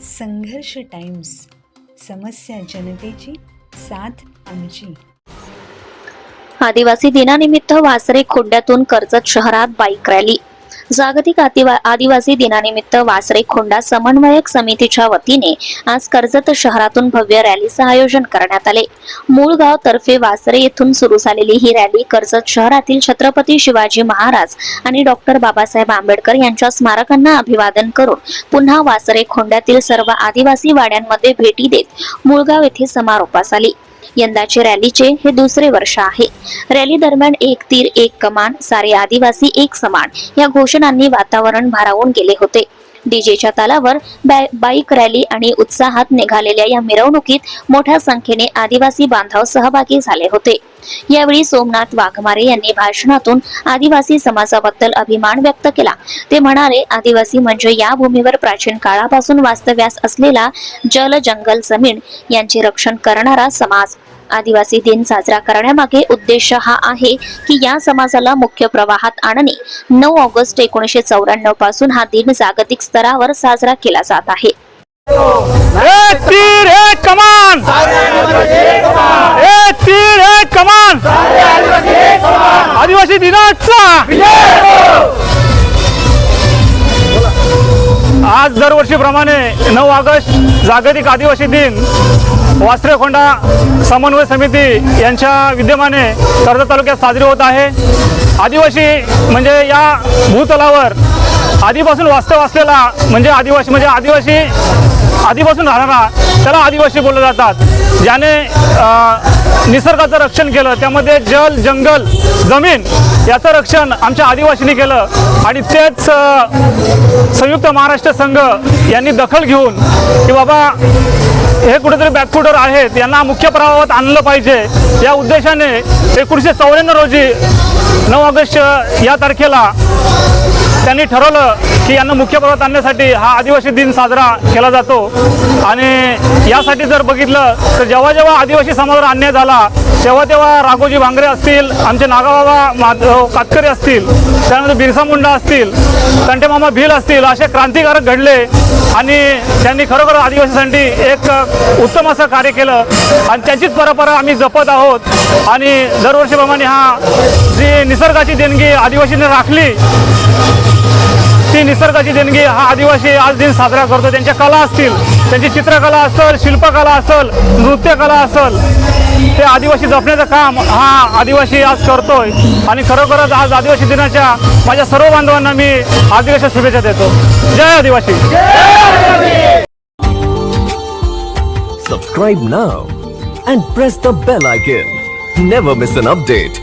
संघर्ष टाइम्स समस्या जनतेची साथ आमची. आदिवासी दिनानिमित्त वासरे खोंड्यातून कर्जत शहरात बाईक रॅली. जागतिक आदिवा आदिवासी दिनानिमित्त वासरे खोंडा समन्वयक समितीच्या वतीने आज कर्जत शहरातून भव्य रॅलीचं आयोजन करण्यात आले. मूळगाव तर्फे वासरे येथून सुरू झालेली ही रॅली कर्जत शहरातील छत्रपती शिवाजी महाराज आणि डॉक्टर बाबासाहेब आंबेडकर यांच्या स्मारकांना अभिवादन करून पुन्हा वासरे खोंड्यातील सर्व आदिवासी वाड्यांमध्ये भेटी देत मुळगाव येथे समारोपास आली. यंदाचे रॅलीचे हे दुसरे वर्ष आहे. रॅली दरम्यान एक तीर एक कमान सारे आदिवासी एक समान या घोषणांनी वातावरण भारावून गेले होते. डीजेच्या तालावर बॅ- बाईक रॅली आणि उत्साहात निघालेल्या या मिरवणुकीत मोठ्या संख्येने आदिवासी बांधव सहभागी झाले होते. यावेळी सोमनाथ वाघमारे यांनी भाषणातून आदिवासी समाजाबद्दल अभिमान व्यक्त केला. ते म्हणाले आदिवासी म्हणजे या भूमीवर प्राचीन काळापासून वास्तव्यास असलेला जल जंगल जमीन. यांचे रक्षण करणारा समाज. आदिवासी दिन साजरा करण्यामागे उद्देश हा आहे की या समाजाला मुख्य प्रवाहात आणणे. नऊ ऑगस्ट एकोणीसशे चौऱ्याण्णवपासून हा दिन जागतिक स्तरावर साजरा केला जात आहे एक तीर एक कमान एक तीर एक कमान आदिवासी दिनाचा! आज दरवर्षीप्रमाणे नऊ ऑगस्ट जागतिक आदिवासी दिन. वास्त्रेखोंडा समन्वय समिती यांच्या विद्यमाने कर्जत तालुक्यात साजरी होत आहे. आदिवासी म्हणजे या भूतलावर आधीपासून वास्तव असलेला म्हणजे आदिवासी म्हणजे आदिवासी आधीपासून राहणारा त्याला आदिवासी बोलले जातात. ज्याने निसर्गाचं रक्षण केलं त्यामध्ये जल जंगल जमीन याचं रक्षण आमच्या आदिवासींनी केलं आणि तेच संयुक्त महाराष्ट्र संघ यांनी दखल घेऊन की बाबा हे कुठेतरी बॅकफुटर आहेत यांना मुख्य प्रभावात आणलं पाहिजे. या उद्देशाने एकोणीसशे चौऱ्याण्णव रोजी नऊ ऑगस्ट या तारखेला त्यांनी ठरवलं की यांना मुख्य प्रवाहात आणण्यासाठी हा आदिवासी दिन साजरा केला जातो. आणि यासाठी जर बघितलं तर जेव्हा जेव्हा आदिवासी समाजावर अन्याय झाला तेव्हा तेव्हा राघोजी भांगरे असतील आमचे नागाबाबा माधव कातकरी असतील त्यानंतर बिरसा मुंडा असतील कंटेमामा भील असतील असे क्रांतिकारक घडले. आणि त्यांनी खरोखर आदिवासीसाठी एक उत्तम असं कार्य केलं. आणि त्यांचीच परंपरा आम्ही जपत आहोत. आणि दरवर्षीप्रमाणे हा जी निसर्गाची देणगी आदिवासींनी राखली ती निसर्गाची देणगी हा आदिवासी आज दिन साजरा करतो. त्यांच्या कला असतील त्यांची चित्रकला असेल शिल्पकला असेल नृत्यकला असेल ते आदिवासी जपण्याचं काम हा आदिवासी आज करतोय. आणि खरोखरच आज आदिवासी दिनाच्या माझ्या सर्व बांधवांना मी आदिवासी शुभेच्छा देतो. जय आदिवासी. Subscribe now and press the bell icon never miss an update